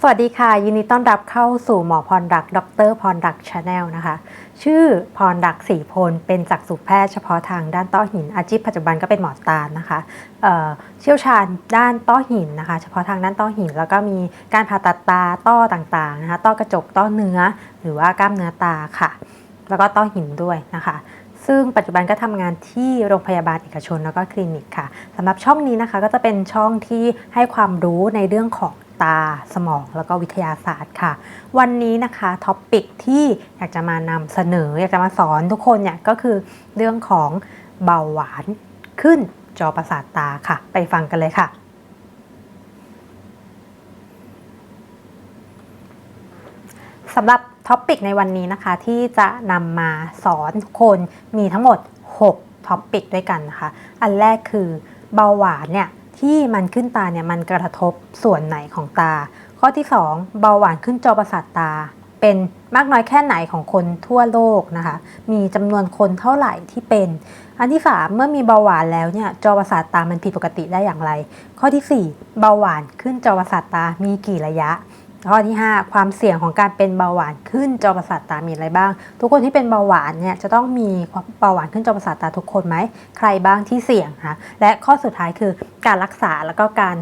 สวัสดีค่ะ ยินดีต้อนรับเข้าสู่หมอพรรัก ดรพรรักชาแนลนะคะ ชื่อพรรักศรีพล เป็นจักษุแพทย์เฉพาะทางด้านต้อหินอาชีพปัจจุบันก็เป็นหมอตานะคะเเชี่ยวชาญด้านต้อหินนะคะ เฉพาะทางด้านต้อหิน แล้วก็มีการผ่าตัดตาต้อต่างๆนะคะต้อกระจกต้อเนื้อ หรือว่ากล้ามเนื้อตาค่ะ แล้วก็ต้อหินด้วยนะคะซึ่งปัจจุบันก็ทำงานที่โรงพยาบาลเอกชนแล้วก็คลินิกค่ะสำหรับช่องนี้นะคะก็จะเป็นช่องที่ให้ความรู้ในเรื่องของ ตาสมองแล้วก็วิทยาศาสตร์ค่ะ วันนี้นะคะท็อปปิกที่อยากจะมานำเสนอ อยากจะมาสอนทุกคนเนี่ยก็คือเรื่องของเบาหวานขึ้นจอประสาทตาค่ะ ไปฟังกันเลยค่ะสำหรับท็อปปิกในวันนี้นะคะ ที่จะนำมาสอนทุกคนมีทั้งหมด 6ท็อปปิกด้วยกันนะคะ อันแรกคือเบาหวานเนี่ย ที่มันขึ้นตาเนี่ยมันกระทบส่วนไหนของตา ข้อที่ 2 เบาหวานขึ้นจอประสาทตา เป็นมากน้อยแค่ไหนของคนทั่วโลกนะคะ มีจำนวนคนเท่าไหร่ที่เป็น อันที่ 3 เมื่อมีเบาหวานแล้วเนี่ยจอประสาทตามันผิดปกติได้อย่างไร ข้อทีสี่4 เบาหวานขึ้นจอประสาทตามีกี่ระยะ ข้อที่ 5 ความเสี่ยงของการเป็นเบาหวานขึ้นจอประสาทตามีอะไรบ้าง ทุกคนที่เป็นเบาหวานเนี่ยจะต้องมีเบาหวานขึ้นจอประสาทตาทุกคนไหมใครบ้างที่เสี่ยงคะและข้อสุดท้ายคือการรักษาแล้วก็การ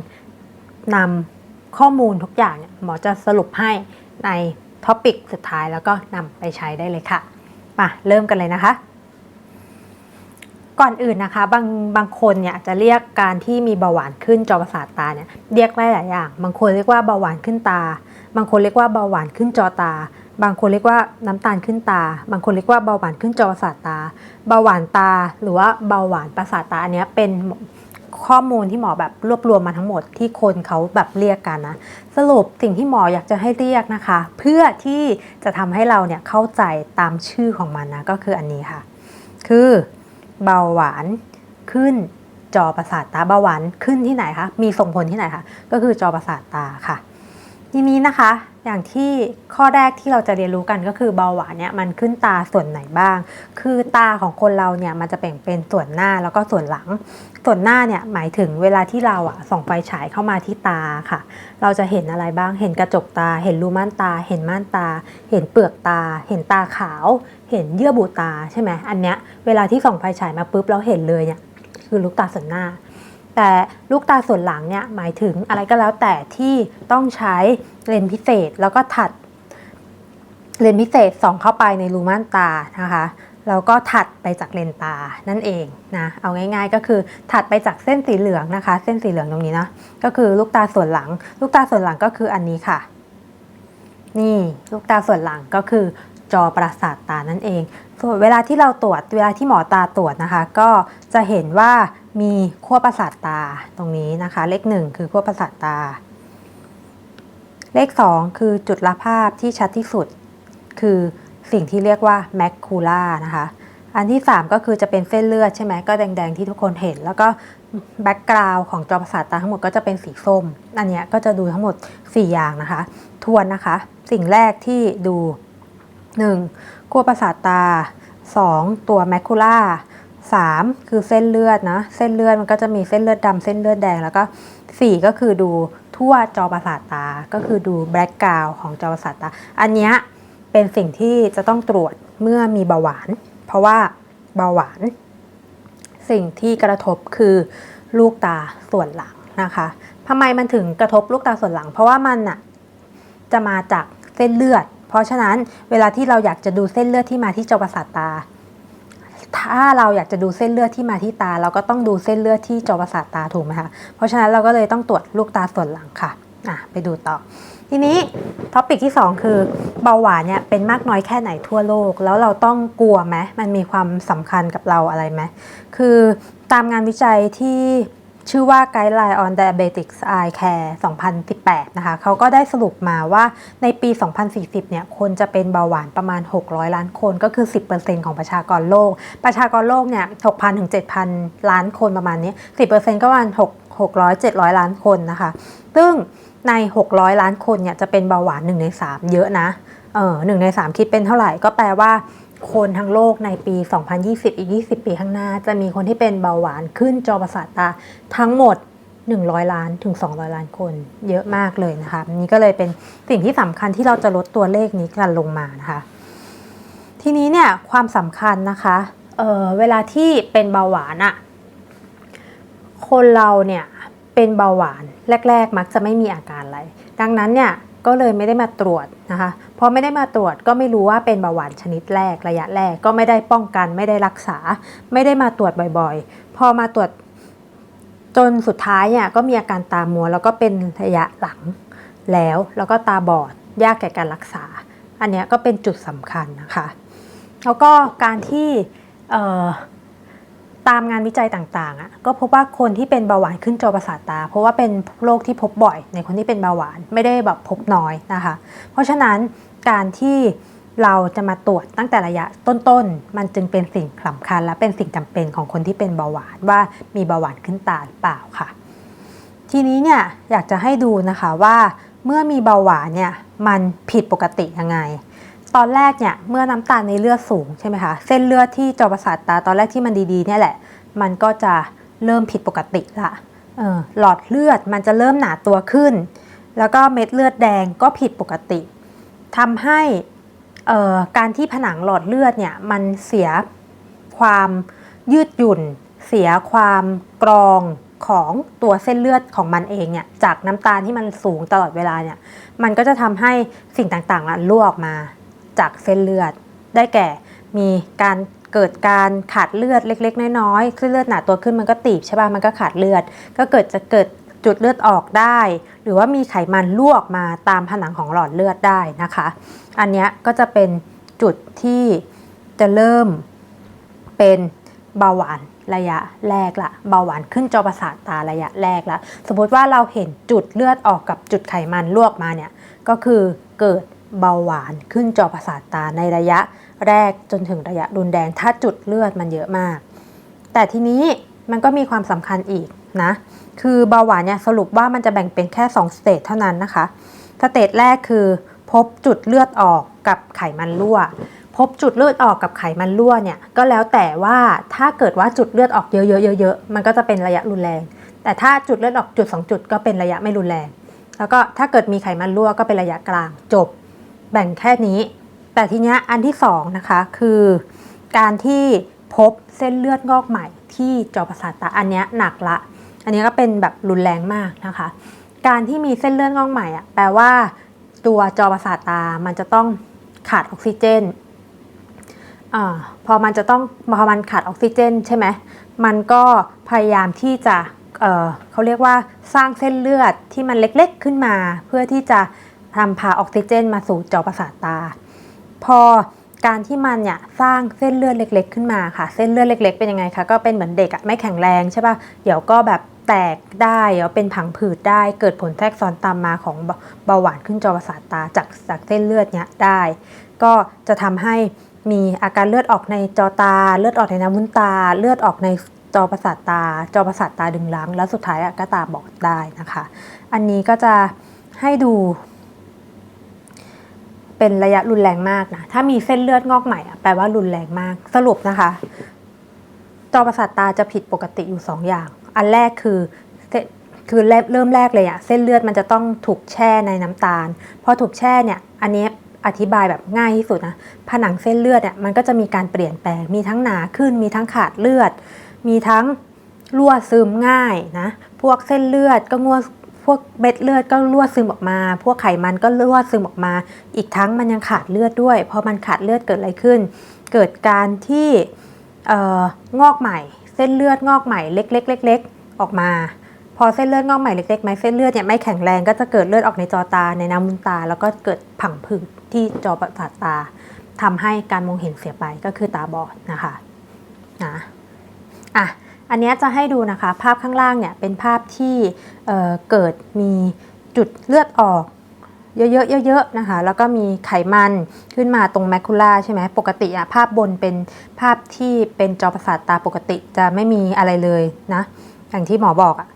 นำข้อมูลทุกอย่างเนี่ยหมอจะสรุปให้ในท็อปิกสุดท้ายแล้วก็นำไปใช้ได้เลยค่ะมาเริ่มกันเลยนะคะ ก่อนอื่นนะคะ บางบางคนเนี่ยจะเรียกการที่มีเบาหวานขึ้นจอประสาทตาเนี่ยเรียกได้หลายอย่าง บางคนเรียกว่าเบาหวานขึ้นตา บางคนเรียกว่าเบาหวานขึ้นจอตา บางคนเรียกว่าน้ำตาลขึ้นตา บางคนเรียกว่าเบาหวานขึ้นจอประสาทตา เบาหวานตา หรือว่าเบาหวานประสาทตาอันนี้เป็นข้อมูลที่หมอแบบรวบรวมมาทั้งหมดที่คนเขาแบบเรียกกันนะ สรุปสิ่งที่หมออยากจะให้เรียกนะคะ เพื่อที่จะทำให้เราเนี่ยเข้าใจตามชื่อของมันนะก็คืออันนี้ค่ะ คือเบาหวานขึ้นจอประสาทตาเบาหวานขึ้นที่ไหนคะมีส่งผลที่ไหนคะก็คือจอประสาทตาค่ะ ทีนี้นะคะ อย่างที่ข้อแรกที่เราจะเรียนรู้กันก็คือเบาหวานเนี่ยมันขึ้นตาส่วนไหนบ้าง คือตาของคนเราเนี่ยมันจะแบ่งเป็นส่วนหน้าแล้วก็ส่วนหลัง ส่วนหน้าเนี่ยหมายถึงเวลาที่เราอะส่องไฟฉายเข้ามาที่ตาค่ะ เราจะเห็นอะไรบ้าง เห็นกระจกตา เห็นรูม่านตา เห็นม่านตา เห็นเปลือกตา เห็นตาขาว เห็นเยื่อบุตาใช่ไหมอันเนี้ยเวลาที่ส่องไฟฉายมาปุ๊บเราเห็นเลยเนี่ยคือลูกตาส่วนหน้า แต่ลูกตาส่วนหลังเนี่ยหมายถึงอะไรก็แล้วแต่ที่ต้องใช้เลนส์พิเศษ แล้วก็ถัดเลนส์พิเศษส่องเข้าไปในรูม่านตานะคะแล้วก็ถัดไปจากเลนส์ตานั่นเองนะเอาง่าย ๆ ก็คือถัดไปจากเส้นสีเหลืองนะคะ เส้นสีเหลืองตรงนี้นะก็คือลูกตาส่วนหลัง ลูกตาส่วนหลังก็คืออันนี้ค่ะ นี่ลูกตาส่วนหลังก็คือจอประสาทตานั่นเอง ส่วนเวลาที่เราตรวจเวลาที่หมอตาตรวจนะคะ ก็จะเห็นว่ามีขั้วประสาทตาตรงนี้นะคะ เลขหนึ่งคือขั้วประสาทตา เลข2คือจุดละภาพที่ชัดที่สุด คือสิ่งที่เรียกว่าแมคคูล่านะคะ อันที่3ก็คือจะเป็นเส้นเลือดใช่ไหมก็แดงๆที่ทุกคนเห็น แล้วก็แบ็กกราวของจอประสาทตาทั้งหมดก็จะเป็นสีส้ม อันเนี้ยก็จะดูทั้งหมด 4 อย่างนะคะ ทวนนะคะ สิ่งแรกที่ดู 1. ขั้วประสาทตา 2. ตัวแมคคูล่า 3. คือเส้นเลือดนะ เส้นเลือดมันก็จะมีเส้นเลือดดำเส้นเลือดแดงแล้วก็ 4 ก็คือดูทั่วจอประสาทตา ก็คือดูแบล็กกราวของจอประสาทตา อันนี้เป็นสิ่งที่จะต้องตรวจเมื่อมีเบาหวาน เพราะว่าเบาหวาน สิ่งที่กระทบคือลูกตาส่วนหลังนะคะทำไมมันถึงกระทบลูกตาส่วนหลัง เพราะว่ามันน่ะจะมาจากเส้นเลือด เพราะฉะนั้นเวลาที่เราอยากจะดูเส้นเลือดที่มาที่จอประสาทตา ถ้าเราอยากจะดูเส้นเลือดที่มาที่ตา เราก็ต้องดูเส้นเลือดที่จอประสาทตาถูกไหมคะ เพราะฉะนั้นเราก็เลยต้องตรวจลูกตาส่วนหลังค่ะอะไปดูต่อ ทีนี้ท็อปิกที่ 2 คือเบาหวานเนี่ยเป็นมากน้อยแค่ไหนทั่วโลก แล้วเราต้องกลัวไหมมันมีความสำคัญกับเราอะไรไหมคือตามงานวิจัยที่ ชื่อว่า Guideline on Diabetics Eye Care 2018 นะคะเขาก็ได้สรุปมาว่าในปี 2040 เนี่ย คนจะเป็นเบาหวานประมาณ 600 ล้านคน ก็คือ 10%ของประชากรโลก ประชากรโลกเนี่ย 6,000 ถึง 7,000 ล้านคนประมาณนี้ 10%ก็ประมาณ 600 700 ล้านคนนะคะ ซึ่งใน 600 ล้านคนเนี่ย จะเป็นเบาหวาน 1 ใน 3 เยอะนะ เออหนึ่งใน 3 คิดเป็นเท่าไหร่ ก็แปลว่า คนทั้งโลกในปี 2020 อีก 20 ปีข้างหน้า จะมีคนที่เป็นเบาหวานขึ้นจอประสาทตาทั้งหมด 100 ล้านถึง 200 ล้านคน เยอะมากเลยนะคะ นี่ก็เลยเป็นสิ่งที่สำคัญที่เราจะลดตัวเลขนี้กันลงมานะคะ ทีนี้เนี่ยความสำคัญนะคะเเวลาที่เป็นเบาหวานอะคนเราเนี่ยเป็นเบาหวานแรก ๆ มักจะไม่มีอาการอะไร ดังนั้นเนี่ย ก็เลยไม่ได้มาตรวจนะคะพอไม่ได้มาตรวจก็ไม่รู้ว่าเป็นเบาหวานชนิดแรกระยะแรกก็ไม่ได้ป้องกันไม่ได้รักษา ไม่ได้มาตรวจบ่อยๆ พอมาตรวจจนสุดท้ายเนี่ยก็มีอาการตามัว แล้วก็เป็นระยะหลังแล้วแล้วก็ตาบอดยากแก่การรักษา อันนี้ก็เป็นจุดสำคัญนะคะ แล้วก็การที่ ตามงานวิจัยต่างๆอะก็พบว่าคนที่เป็นเบาหวานขึ้นจอประสาทตา เพราะว่าเป็นโรคที่พบบ่อย ในคนที่เป็นเบาหวานไม่ได้แบบพบน้อยนะคะ เพราะฉะนั้นการที่เราจะมาตรวจตั้งแต่ระยะต้นๆ มันจึงเป็นสิ่งสำคัญ และเป็นสิ่งจำเป็นของคนที่เป็นเบาหวานว่ามีเบาหวานขึ้นตาหรือเปล่าค่ะ ทีนี้เนี่ยอยากจะให้ดูนะคะว่าเมื่อมีเบาหวานเนี่ยมันผิดปกติยังไง ตอนแรกเนี่ยเมื่อน้ำตาลในเลือดสูงใช่ไหมคะเส้นเลือดที่จอประสาทตาตอนแรกที่มันดีๆเนี่ยแหละ มันก็จะเริ่มผิดปกติละหลอดเลือดมันจะเริ่มหนาตัวขึ้น แล้วก็เม็ดเลือดแดงก็ผิดปกติทำให้การที่ผนังหลอดเลือดเนี่ยมันเสียความยืดหยุ่น เสียความกรองของตัวเส้นเลือดของมันเองเนี่ยจากน้ำตาลที่มันสูงตลอดเวลาเนี่ยมันก็จะทำให้สิ่งต่างๆรั่วออกมา จากเส้นเลือด ได้แก่ มีการเกิดการขาดเลือดเล็ก ๆ น้อยๆเส้นเลือดหนาตัวขึ้นมันก็ตีบใช่ป่ะมันก็ขาดเลือด ก็เกิดจะเกิดจุดเลือดออกได้ หรือว่ามีไขมันลวกมาตามผนังของหลอดเลือดได้นะคะ อันนี้ก็จะเป็นจุดที่จะเริ่มเป็นเบาหวานระยะแรกละเบาหวานขึ้นจอประสาทตาระยะแรกละสมมติว่าเราเห็นจุดเลือดออกกับจุดไขมันลวกมาเนี่ยก็คือเกิด เบาหวานขึ้นจอประสาทตาในระยะแรกจนถึงระยะรุนแรงถ้าจุดเลือดมันเยอะมาก แต่ทีนี้มันก็มีความสำคัญอีกนะ คือเบาหวานเนี่ยสรุปว่ามันจะแบ่งเป็นแค่2สเตจเท่านั้นนะคะ สเตจแรกคือพบจุดเลือดออกกับไขมันรั่ว พบจุดเลือดออกกับไขมันรั่วเนี่ยก็แล้วแต่ว่าถ้าเกิดว่าจุดเลือดออกเยอะๆเยอะๆมันก็จะเป็นระยะรุนแรง แต่ถ้าจุดเลือดออกจุด 2 จุดก็เป็นระยะไม่รุนแรง แล้วก็ถ้าเกิดมีไขมันรั่วก็เป็นระยะกลางจบ แบ่งแค่นี้ แต่ทีนี้อันที่2นะคะคือการที่พบเส้นเลือดงอกใหม่ที่จอประสาทตาอันนี้หนักละ อันนี้ก็เป็นแบบรุนแรงมากนะคะ การที่มีเส้นเลือดงอกใหม่อะแปลว่า ตัวจอประสาทตามันจะต้องขาดออกซิเจนอพอมันจะต้องพอมันขาดออกซิเจนใช่ไหมมันก็พยายามที่จะเเขาเรียกว่าสร้างเส้นเลือดที่มันเล็กๆขึ้นมา เพื่อที่จะ ทำพาออกซิเจนมาสู่จอประสาทตา พอการที่มันเนี่ยสร้างเส้นเลือดเล็ก ๆ ขึ้นมาค่ะ เส้นเลือดเล็ก ๆ เป็นยังไงคะก็เป็นเหมือนเด็กอะไม่แข็งแรงใช่ปะ่ะเดี๋ยวก็แบบแตกได้เดี๋ยวเป็นผังผืดได้ เกิดผลแทรกซ้อนตามมาของเบาหวานขึ้นจอประสาทตาจากจากเส้นเลือดเนี้ยได้ ก็จะทำให้มีอาการเลือดออกในจอตา เลือดออกในน้ำมุนตา เลือดออกในจอประสาทตา จอประสาทตาดึงล้างแล้วสุดท้ายก็ตาบอดได้นะคะ อันนี้ก็จะให้ดู เป็นระยะรุนแรงมากนะ ถ้ามีเส้นเลือดงอกใหม่แปลว่ารุนแรงมาก สรุปนะคะจอประสาทตาจะผิดปกติอยู่ 2 อย่าง อันแรกคือคือเริ่มแรกเลยอะเส้นเลือดมันจะต้องถูกแช่ในน้ำตาล พอถูกแช่เนี่ย อันนี้อธิบายแบบง่ายที่สุดนะ ผนังเส้นเลือดเนี่ยมันก็จะมีการเปลี่ยนแปลง มีทั้งหนาขึ้น มีทั้งขาดเลือด มีทั้งรั่วซึมง่ายนะ พวกเส้นเลือดก็ง่ว พวกเม็ดเลือดก็รั่วซึมออกมา พวกไขมันก็รั่วซึมออกมา อีกทั้งมันยังขาดเลือดด้วย พอมันขาดเลือดเกิดอะไรขึ้น เกิดการที่งอกใหม่ เส้นเลือดงอกใหม่เล็กๆๆออกมา พอเส้นเลือดงอกใหม่เล็กๆไหมเส้นเลือดเนี่ยไม่แข็งแรงก็จะเกิดเลือดออกในจอตาในน้ำมุนตา แล้วก็เกิดผังผืดที่จอประสาทตาทำให้การมองเห็นเสียไปก็คือตาบอดนะคะนะอะ อันนี้จะให้ดูนะคะภาพข้างล่างเนี่ยเป็นภาพที่เเกิดมีจุดเลือดออก เยอะๆเยอะๆนะคะ แล้วก็มีไขมันขึ้นมาตรงแมคคูล่าใช่ไหมปกติอะภาพบนเป็นภาพที่เป็นจอประสาทตาปกติจะไม่มีอะไรเลยนะ อย่างที่หมอบอกอะ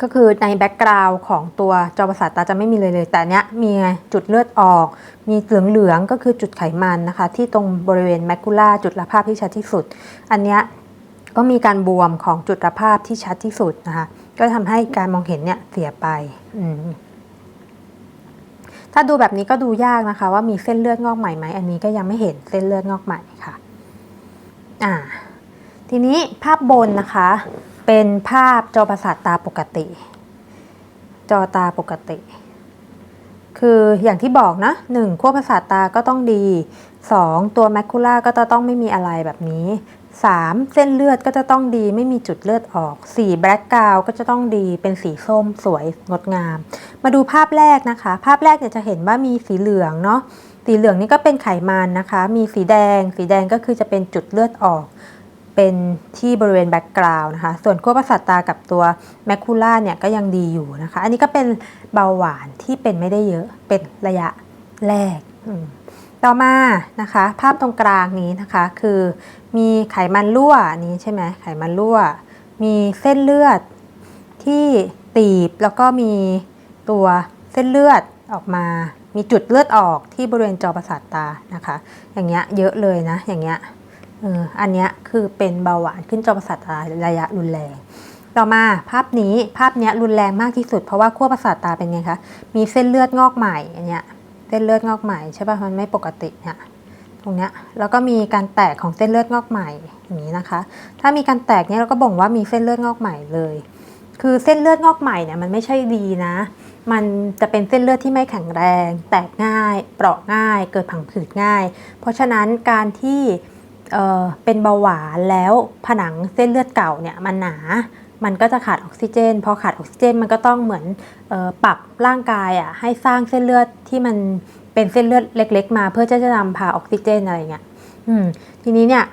ก็คือในแบ็กกราวน์ของตัวจอประสาทตาจะไม่มีเลยเลย แต่เนี้ยมีจุดเลือดออก มีเหลืองๆก็คือจุดไขมันนะคะ ที่ตรงบริเวณแมคคูล่าจุดละภาพที่ชัดที่สุด อันเนี้ย ก็มีการบวมของจุดระภาพที่ชัดที่สุดนะคะ ก็ทำให้การมองเห็นเนี่ยเสียไป ถ้าดูแบบนี้ก็ดูยากนะคะ ว่ามีเส้นเลือดงอกใหม่ไหม อันนี้ก็ยังไม่เห็นเส้นเลือดงอกใหม่ค่ะ อ่า ทีนี้ภาพบนนะคะ เป็นภาพจอประสาทตาปกติ จอตาปกติ คืออย่างที่บอกนะหนึ่งขั้วประสาทตาก็ต้องดี 2. ตัวแมคคูล่าก็จะต้องไม่มีอะไรแบบนี้ 3. เส้นเลือดก็จะต้องดีไม่มีจุดเลือดออก 4. แบล็กกราวก็จะต้องดีเป็นสีส้มสวยงดงาม มาดูภาพแรกนะคะ ภาพแรกเนี่ยจะเห็นว่ามีสีเหลืองเนาะสีเหลืองนี่ก็เป็นไขมันนะคะ มีสีแดง สีแดงก็คือจะเป็นจุดเลือดออก เป็นที่บริเวณแบ็กกราวน์นะคะ ส่วนขั้วประสาทตากับตัวแมคคูล่าเนี่ยก็ยังดีอยู่นะคะ อันนี้ก็เป็นเบาหวานที่เป็นไม่ได้เยอะเป็นระยะแรกอืม ต่อมานะคะภาพตรงกลางนี้นะคะคือมีไขมันรั่วนี้ใช่ไหมไขมันรั่ว มีเส้นเลือดที่ตีบแล้วก็มีตัวเส้นเลือดออกมา มีจุดเลือดออกที่บริเวณจอประสาทตานะคะ อย่างเงี้ยเยอะเลยนะอย่างเงี้ยเอออันเนี้ยคือเป็นเบาหวานขึ้นจอประสาทตาระยะรุนแรง ต่อมาภาพนี้ภาพเนี้ยรุนแรงมากที่สุด เพราะว่าขั้วประสาทตาเป็นไงคะมีเส้นเลือดงอกใหม่อันเนี้ย เส้นเลือดงอกใหม่ใช่ป่ะมันไม่ปกติเนี่ยตรงเนี้ยแล้วก็มีการแตกของเส้นเลือดงอกใหม่อย่างนี้นะคะ ถ้ามีการแตกเนี้ยเราก็บ่งว่ามีเส้นเลือดงอกใหม่เลย คือเส้นเลือดงอกใหม่เนี่ยมันไม่ใช่ดีนะ มันจะเป็นเส้นเลือดที่ไม่แข็งแรง แตกง่าย เปราะง่าย เกิดผังผืดง่าย เพราะฉะนั้นการที่เออเป็นเบาหวานแล้วผนังเส้นเลือดเก่าเนี่ยมันหนา มันก็จะขาดออกซิเจน พอขาดออกซิเจนมันก็ต้องเหมือนออปรับร่างกายอะให้สร้างเส้นเลือดที่มันเป็นเส้นเลือดเล็ก ๆ มา เพื่อจะจะนำพาออกซิเจนอะไรเงี้ยอืมทีนี้เนี่ย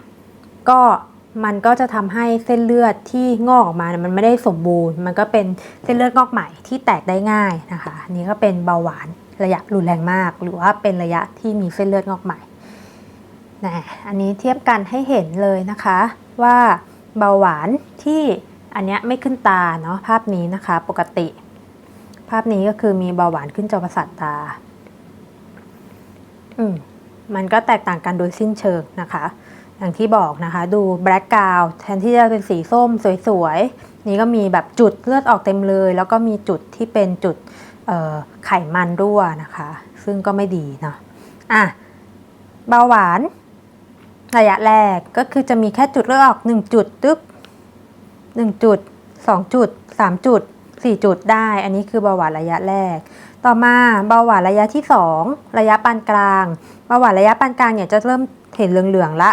ก็มันก็จะทำให้เส้นเลือดที่งอกออกมาเนี่ยมันไม่ได้สมบูรณ์ มันก็เป็นเส้นเลือดงอกใหม่ที่แตกได้ง่ายนะคะอันนี้ก็เป็นเบาหวานระยะรุนแรงมาก หรือว่าเป็นระยะที่มีเส้นเลือดงอกใหม่นะอันนี้เทียบกันให้เห็นเลยนะคะว่าเบาหวานที่ อันนี้ไม่ขึ้นตาเนาะภาพนี้นะคะปกติ ภาพนี้ก็คือมีเบาหวานขึ้นจอประสาทตา อืมมันก็แตกต่างกันโดยสิ้นเชิงนะคะ อย่างที่บอกนะคะ ดูแบล็กกราวแทนที่จะเป็นสีส้มสวยๆ นี่ก็มีแบบจุดเลือดออกเต็มเลย แล้วก็มีจุดที่เป็นจุดไขมันรั่วนะคะ ซึ่งก็ไม่ดีเนาะอะเบาหวานระยะแรกก็คือจะมีแค่จุดเลือดออก 1 จุดตึ๊บ 1 จุด 2 จุด 3 จุด 4 จุดได้ อันนี้คือเบาหวานระยะแรก ต่อมาเบาหวานระยะที่ 2 ระยะปานกลางเบาหวานระยะปานกลางเนี่ยจะเริ่มเห็นเหลืองๆละ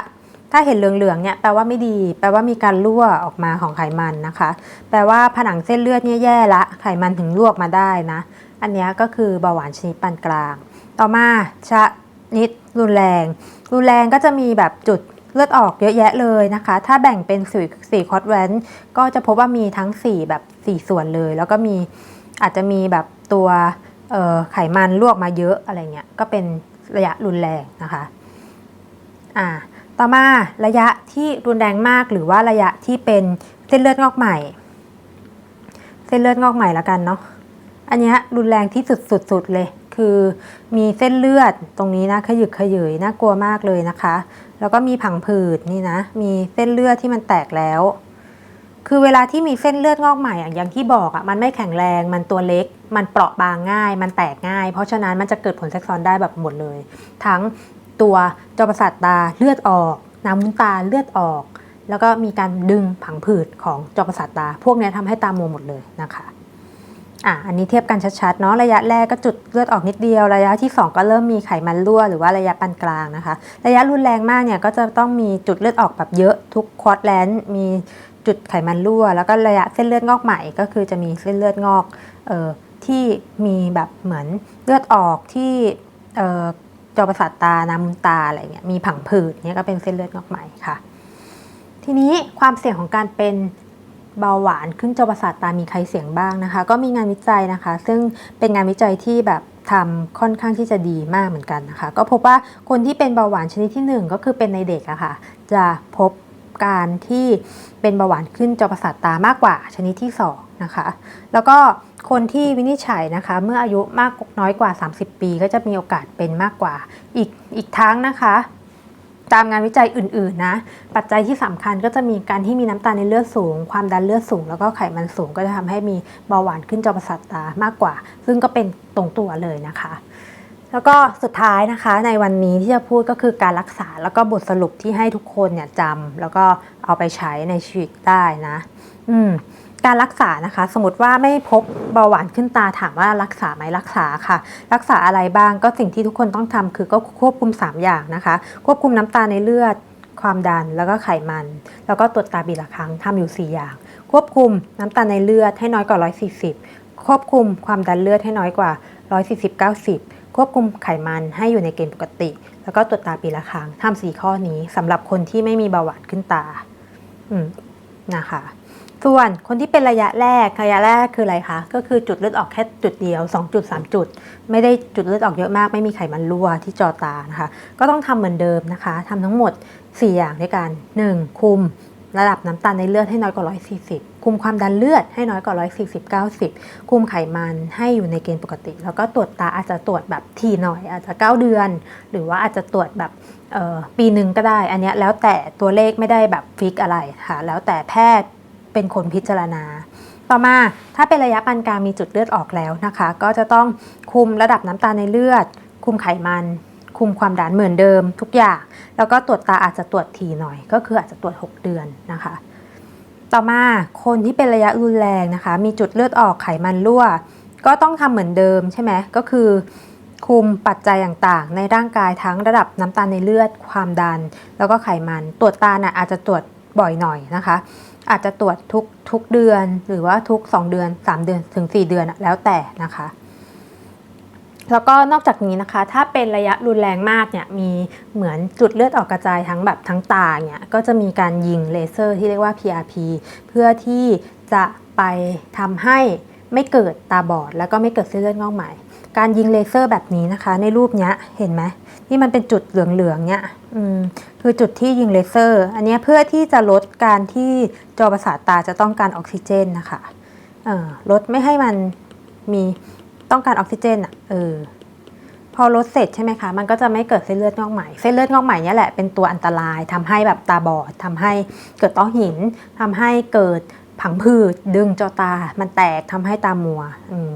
ถ้าเห็นเหลืองๆเนี่ยแปลว่าไม่ดี แปลว่ามีการรั่วออกมาของไขมันนะคะ แปลว่าผนังเส้นเลือดเนี่ยแย่ละไขมันถึงรั่วออกมาได้นะ อันนี้ก็คือเบาหวานชนิดปานกลาง ต่อมาชนิดรุนแรง รุนแรงก็จะมีแบบจุด เลือดออกเยอะแยะเลยนะคะ ถ้าแบ่งเป็นสี่สี่คอร์ดแวนก็จะพบว่ามีทั้ง 4 แบบ 4 ส่วนเลย แล้วก็มีอาจจะมีแบบตัวไขมันลวกมาเยอะอะไรเงี้ยก็เป็นระยะรุนแรงนะคะอ่าต่อมาระยะที่รุนแรงมากหรือว่าระยะที่เป็นเส้นเลือดงอกใหม่ เส้นเลือดงอกใหม่ละกันเนาะอันนี้รุนแรงที่สุดๆเลย คือมีเส้นเลือดตรงนี้นะขยึกขยืยน่ากลัวมากเลยนะคะ แล้วก็มีผังผืดนี่นะ มีเส้นเลือดที่มันแตกแล้ว คือเวลาที่มีเส้นเลือดงอกใหม่อย่างที่บอกอะมันไม่แข็งแรงมันตัวเล็ก มันเปราะบางง่าย มันแตกง่าย เพราะฉะนั้นมันจะเกิดผลแทรกซ้อนได้แบบหมดเลย ทั้งตัวจอประสาทตาเลือดออกน้ำมุ้นตาเลือดออก แล้วก็มีการดึงผังผืดของจอประสาทตา พวกนี้ทำให้ตามัวหมดเลยนะคะ อะอันนี้เทียบกันชัดๆเนาะระยะแรกก็จุดเลือดออกนิดเดียว ระยะที่ 2 ก็เริ่มมีไขมันรั่วหรือว่าระยะปานกลางนะคะ ระยะรุนแรงมากเนี่ยก็จะต้องมีจุดเลือดออกแบบเยอะทุกควอตแลนด์มีจุดไขมันรั่ว แล้วก็ระยะเส้นเลือดงอกใหม่ ก็คือจะมีเส้นเลือดงอกเอ่อที่มีแบบเหมือนเลือดออกที่เอ่อจอประสาทตาน้ำมุนตาอะไรเงี้ยมีผังผืดเนี่ยก็เป็นเส้นเลือดงอกใหม่ค่ะ ทีนี้ความเสี่ยงของการเป็น เบาหวานขึ้นจอประสาทตามีใครเสี่ยงบ้างนะคะ ก็มีงานวิจัยนะคะ ซึ่งเป็นงานวิจัยที่แบบทำค่อนข้างที่จะดีมากเหมือนกันนะคะ ก็พบว่าคนที่เป็นเบาหวานชนิดที่หนึ่งก็คือเป็นในเด็กอะค่ะ จะพบการที่เป็นเบาหวานขึ้นจอประสาทตามากกว่าชนิดที่สองนะคะ แล้วก็คนที่วินิจฉัยนะคะ เมื่ออายุมากน้อยกว่า 30 ปี ก็จะมีโอกาสเป็นมากกว่าอีกอีกทั้งนะคะ ตามงานวิจัยอื่น ๆ นะ ปัจจัยที่สำคัญก็จะมีการที่มีน้ำตาลในเลือดสูง ความดันเลือดสูง แล้วก็ไขมันสูงก็จะทำให้มีเบาหวานขึ้นจอประสาทตามากกว่า ซึ่งก็เป็นตรงตัวเลยนะคะ แล้วก็สุดท้ายนะคะในวันนี้ที่จะพูดก็คือการรักษาแล้วก็บทสรุปที่ให้ทุกคนเนี่ยจำแล้วก็เอาไปใช้ในชีวิตได้นะ อืม การรักษานะคะ สมมติว่าไม่พบเบาหวานขึ้นตาถามว่ารักษาไหมรักษาค่ะ รักษาอะไรบ้างก็สิ่งที่ทุกคนต้องทำคือก็ควบคุม 3 อย่างนะคะ ควบคุมน้ำตาลในเลือด ความดันแล้วก็ไขมัน แล้วก็ตรวจตาปีละครั้งทำอยู่ 4 อย่าง ควบคุมน้ำตาลในเลือดให้น้อยกว่า 140 ควบคุมความดันเลือดให้น้อยกว่า 140 90ควบคุมไขมันให้อยู่ในเกณฑ์ปกติ แล้วก็ตรวจตาปีละครั้งทำสี่ข้อนี้สำหรับคนที่ไม่มีเบาหวานขึ้นตา อืม นะคะ ส่วนคนที่เป็นระยะแรกระยะแรกคืออะไรคะ ก็คือจุดเลือดออกแค่จุดเดียว 2 จุด 3 จุด ไม่ได้จุดเลือดออกเยอะมาก ไม่มีไขมันรั่วที่จอตานะคะ ก็ต้องทำเหมือนเดิมนะคะทำทั้งหมด 4 อย่างด้วยกัน 1. คุมระดับน้ำตาลในเลือดให้น้อยกว่า 140 คุมความดันเลือดให้น้อยกว่า 140 90 คุมไขมันให้อยู่ในเกณฑ์ปกติ แล้วก็ตรวจตาอาจจะตรวจแบบทีหน่อย อาจจะ 9 เดือน หรือว่าอาจจะตรวจแบบปีหนึ่งก็ได้ อันนี้แล้วแต่ตัวเลขไม่ได้แบบฟิกอะไรค่ะ แล้วแต่แพทย์ เป็นคนพิจารณา ต่อมาถ้าเป็นระยะปานกลางมีจุดเลือดออกแล้วนะคะ ก็จะต้องคุมระดับน้ำตาลในเลือด คุมไขมัน คุมความดันเหมือนเดิม ทุกอย่าง แล้วก็ตรวจตาอาจจะตรวจทีหน่อย ก็คืออาจจะตรวจ 6 เดือนนะคะ ต่อมาคนที่เป็นระยะรุนแรงนะคะ มีจุดเลือดออกไขมันรั่ว ก็ต้องทำเหมือนเดิมใช่ไหมก็คือคุมปัจจัยต่างๆ ในร่างกายทั้งระดับน้ำตาลในเลือด ความดัน แล้วก็ไขมัน ตรวจตาน่ะอาจจะตรวจ บ่อยหน่อยนะคะ อาจจะตรวจทุกทุกเดือนหรือว่าทุก 2 เดือน 3 เดือนถึง 4 เดือนแล้วแต่นะคะ แล้วก็นอกจากนี้นะคะ ถ้าเป็นระยะรุนแรงมากเนี่ยมีเหมือนจุดเลือดออกกระจายทั้งแบบทั้งตาเนี่ยก็จะมีการยิงเลเซอร์ที่เรียกว่า PRP เพื่อที่จะไปทำให้ไม่เกิดตาบอด แล้วก็ไม่เกิดเส้นเลือดงอกใหม่ การยิงเลเซอร์แบบนี้นะคะ ในรูปเนี้ยเห็นไหมที่มันเป็นจุดเหลืองๆเนี่ยอืมคือจุดที่ยิงเลเซอร์ อันนี้เพื่อที่จะลดการที่จอประสาทตาจะต้องการออกซิเจนนะคะเออลดไม่ให้มันมีต้องการออกซิเจนอะเออพอลดเสร็จใช่ไหมคะ มันก็จะไม่เกิดเส้นเลือดงอกใหม่ เส้นเลือดงอกใหม่เนี่ยแหละเป็นตัวอันตรายทำให้แบบตาบอดทำให้เกิดต้อหินทำให้เกิดผังผืดดึงจอตา มันแตกทำให้ตามัว อืม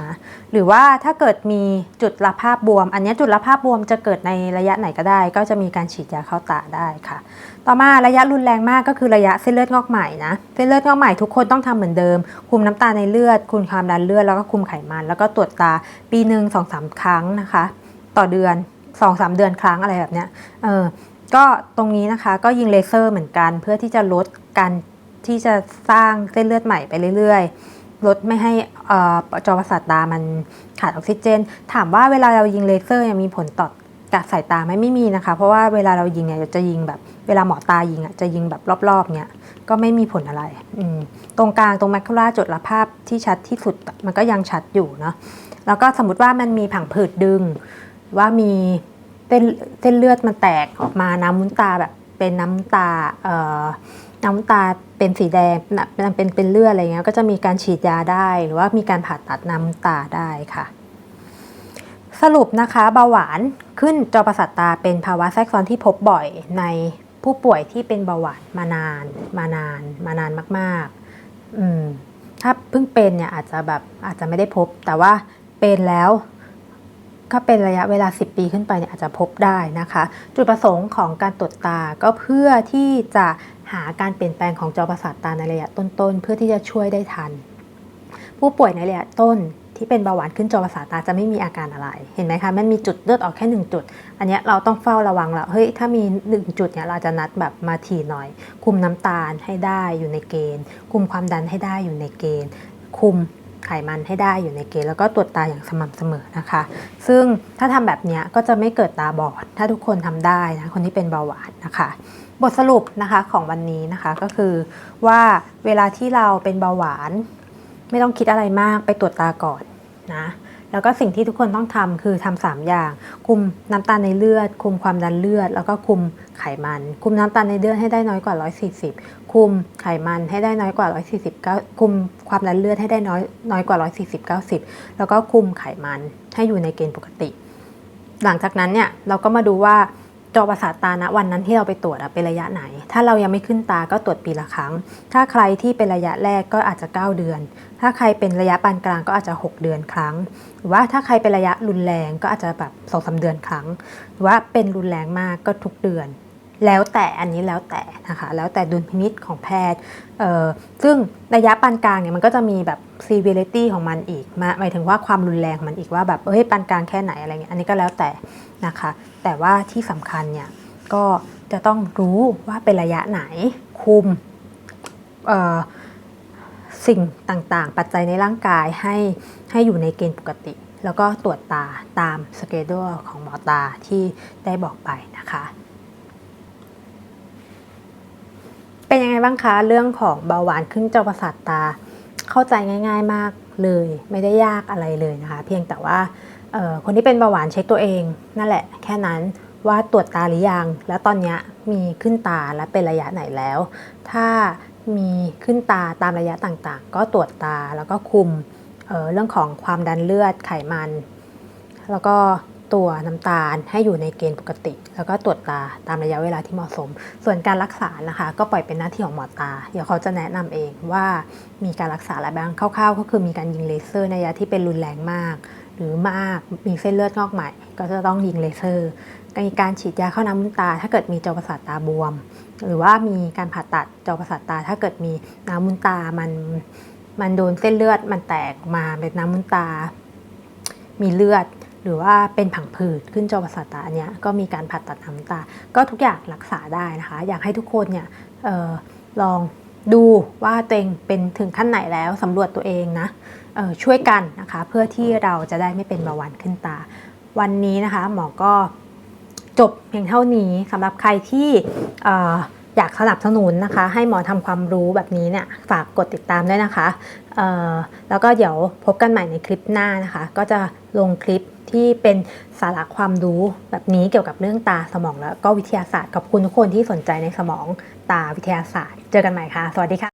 นะหรือว่าถ้าเกิดมีจุดระภาพบวม อันนี้จุดระภาพบวมจะเกิดในระยะไหนก็ได้ ก็จะมีการฉีดยาเข้าตาได้ค่ะ ต่อมาระยะรุนแรงมากก็คือระยะเส้นเลือดงอกใหม่นะเส้นเลือดงอกใหม่ทุกคนต้องทำเหมือนเดิม คุมน้ำตาในเลือด คุมความดันเลือดแล้วก็คุมไขมัน แล้วก็ตรวจตาปีหนึ่งสองสามครั้งนะคะ ต่อเดือนสองสามเดือนครั้งอะไรแบบเนี้ยเออก็ตรงนี้นะคะก็ยิงเลเซอร์เหมือนกันเพื่อที่จะลดการที่จะสร้างเส้นเลือดใหม่ไปเรื่อยๆ ลดไม่ให้จอประสาทตามันขาดออกซิเจน ถามว่าเวลาเรายิงเลเซอร์เนี่ยมีผลต่อกับสายตาไหมไม่มีนะคะ เพราะว่าเวลาเรายิงเนี่ยจะยิงแบบ เวลาหมอตายิงอะจะยิงแบบรอบๆเนี่ยก็ไม่มีผลอะไร ตรงกลางตรงแมคคูล่าจุดละภาพที่ชัดที่สุดมันก็ยังชัดอยู่เนาะแล้วก็สมมติว่ามันมีผังผืดดึง ว่ามีเส้นเส้นเลือดมันแตกออกมาน้ำมุ้นตาแบบเป็นน้ำตาเออ น้ำตาเป็นสีแดงเป็นเป็นเลือดอะไรเงี้ยก็จะมีการฉีดยาได้หรือว่ามีการผ่าตัดน้ำตาได้ค่ะ สรุปนะคะเบาหวานขึ้นจอประสาทตาเป็นภาวะแทรกซ้อนที่พบบ่อยในผู้ป่วยที่เป็นเบาหวานมานานมานานมานานมาก ๆ อืมถ้าเพิ่งเป็นเนี่ยอาจจะแบบอาจจะไม่ได้พบ แต่ว่าเป็นแล้วถ้าเป็นระยะเวลา 10 ปีขึ้นไปเนี่ยอาจจะพบได้นะคะ จุดประสงค์ของการตรวจตาก็เพื่อที่จะ หาการเปลี่ยนแปลงของจอประสาทตาในระยะต้นๆ เพื่อที่จะช่วยได้ทัน ผู้ป่วยในระยะต้นที่เป็นเบาหวานขึ้นจอประสาทตาจะไม่มีอาการอะไร เห็นไหมคะ มันมีจุดเลือดออกแค่หนึ่งจุด อันนี้เราต้องเฝ้าระวังแล้ว เฮ้ย ถ้ามีหนึ่งจุดเนี่ยเราจะนัดแบบมาถี่หน่อย คุมน้ำตาลให้ได้อยู่ในเกณฑ์ คุมความดันให้ได้อยู่ในเกณฑ์ คุมไขมันให้ได้อยู่ในเกณฑ์แล้วก็ตรวจตาอย่างสม่ำเสมอนะคะ ซึ่งถ้าทำแบบนี้ก็จะไม่เกิดตาบอด ถ้าทุกคนทำได้นะ คนที่เป็นเบาหวานนะคะ บทสรุปนะคะของวันนี้นะคะก็คือว่าเวลาที่เราเป็นเบาหวาน ไม่ต้องคิดอะไรมากไปตรวจตาก่อนนะแล้วก็สิ่งที่ทุกคนต้องทำคือทำสามอย่าง คุมน้ำตาลในเลือด คุมความดันเลือด แล้วก็คุมไขมัน คุมน้ำตาลในเลือดให้ได้น้อยกว่า 140 คุมไขมันให้ได้น้อยกว่า 149 คุมความดันเลือดให้ได้น้อยน้อยกว่า 140 90 แล้วก็คุมไขมันให้อยู่ในเกณฑ์ปกติ หลังจากนั้นเนี่ยเราก็มาดูว่า จอประสาทตาณวันนั้นที่เราไปตรวจเป็นระยะไหน ถ้าเรายังไม่ขึ้นตาก็ตรวจปีละครั้ง ถ้าใครที่เป็นระยะแรกก็อาจจะ 9 เดือน ถ้าใครเป็นระยะปานกลางก็อาจจะ 6 เดือนครั้ง หรือว่าถ้าใครเป็นระยะรุนแรงก็อาจจะแบบสองสาเดือนครั้ง หรือว่าเป็นรุนแรงมากก็ทุกเดือน แล้วแต่อันนี้แล้วแต่นะคะแล้วแต่ดุลพินิษของแพทย์ซึ่งระยะปานกลางเนี่ยมันก็จะมีแบบ severity ของมันอีกมาหมายถึงว่าความรุนแรงของมันอีกว่าแบบเอ้ยปานกลางแค่ไหนอะไรเงี้ยอันนี้ก็แล้วแต่นะคะ แต่ว่าที่สำคัญเนี่ยก็จะต้องรู้ว่าเป็นระยะไหนคุมสิ่งต่างๆ ปัจจัยในร่างกายให้ให้อยู่ในเกณฑ์ปกติ แล้วก็ตรวจตาตามสเกดูของหมอตาที่ได้บอกไปนะคะ เป็นยังไงบ้างคะ เรื่องของเบาหวานขึ้นจอประสาทตา เข้าใจง่าย ๆมากเลย ไม่ได้ยากอะไรเลยนะคะ เพียงแต่ว่าคนที่เป็นเบาหวานเช็คตัวเอง นั่นแหละ แค่นั้นว่าตรวจตาหรือยัง แล้วตอนนี้มีขึ้นตาและเป็นระยะไหนแล้ว ถ้ามีขึ้นตาตามระยะต่างๆ ก็ตรวจตาแล้วก็คุมเเรื่องของความดันเลือดไขมัน แล้วก็ ตัวน้ำตาลให้อยู่ในเกณฑ์ปกติ แล้วก็ตรวจตาตามระยะเวลาที่เหมาะสม ส่วนการรักษานะคะ ก็ปล่อยเป็นหน้าที่ของหมอตา เดี๋ยวเขาจะแนะนำเองว่ามีการรักษาอะไรบ้างคร่าวๆ ก็คือมีการยิงเลเซอร์ในระยะที่เป็นรุนแรงมาก หรือมากมีเส้นเลือดงอกใหม่ ก็จะต้องยิงเลเซอร์มีการฉีดยาเข้าน้ำมุนตา ถ้าเกิดมีจอประสาทตาบวม หรือว่ามีการผ่าตัดจอประสาทตา ถ้าเกิดมีน้ำมุนตามันมันโดนเส้นเลือดมันแตกมาเป็นน้ำมุนตา มีเลือด หรือว่าเป็นผังผืดขึ้นจอประสาทตาอันเนี้ยก็มีการผ่าตัดน้ำตา ก็ทุกอย่างรักษาได้นะคะ อยากให้ทุกคนเนี่ยออลองดูว่าตัวเองเป็นถึงขั้นไหนแล้วสำรวจตัวเองนะออช่วยกันนะคะ เพื่อที่เราจะได้ไม่เป็นเบาหวานขึ้นตา วันนี้นะคะหมอก็จบเพียงเท่านี้สำหรับใครที่อ่อยากสนับสนุนนะคะ ให้หมอทำความรู้แบบนี้เนี่ยฝากกดติดตามด้วยนะคะออแล้วก็เดี๋ยวพบกันใหม่ในคลิปหน้านะคะ ก็จะลงคลิปที่เป็นสาระความรู้แบบนี้เกี่ยวกับเรื่องตาสมองแล้วก็วิทยาศาสตร์ขอบคุณทุกคนที่สนใจในสมองตาวิทยาศาสตร์ เจอกันใหม่ค่ะ สวัสดีค่ะ